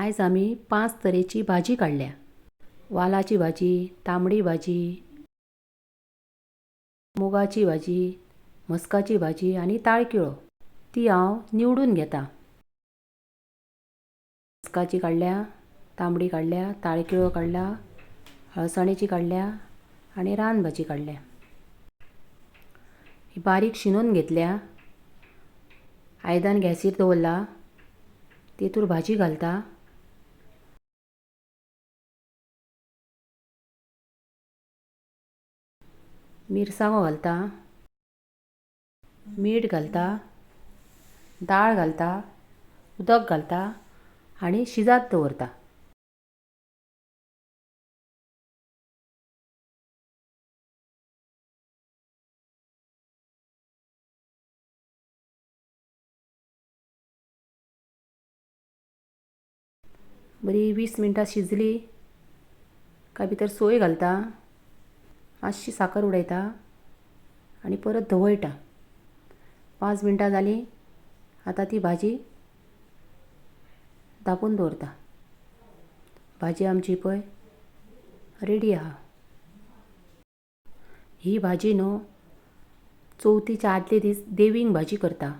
आयज आमी पांच तरेची भाजी काडल्या वालाची भाजी तांबडी भाजी मुगाची भाजी मस्काची भाजी आनी ताळकिळो. ती हांव निवडून घेतां. मस्काची काडल्या तांबडी काडल्या ताळकिळो काडला हळसाणेची काडल्या आनी रानभाजी काडल्या ही बारीक शिनून घेतल्या. आयदन गॅसीर दवरला तेतूर भाजी घालता. मिरसांगो घालता मीठ घालता दाळ घालता उदक घालता आनी शिजात दवरता. बरी वीस मिनटां शिजली काय भितर सोय घालता. मातशी साकर उडयता आनी परत धवयटा पांच मिनटां जालीं आतां ती भाजी धांपून दवरता भाजी आमची पळय रेडी आहा. ही भाजी न्हू चवथीच्या आदले दीस देवीक भाजी करता.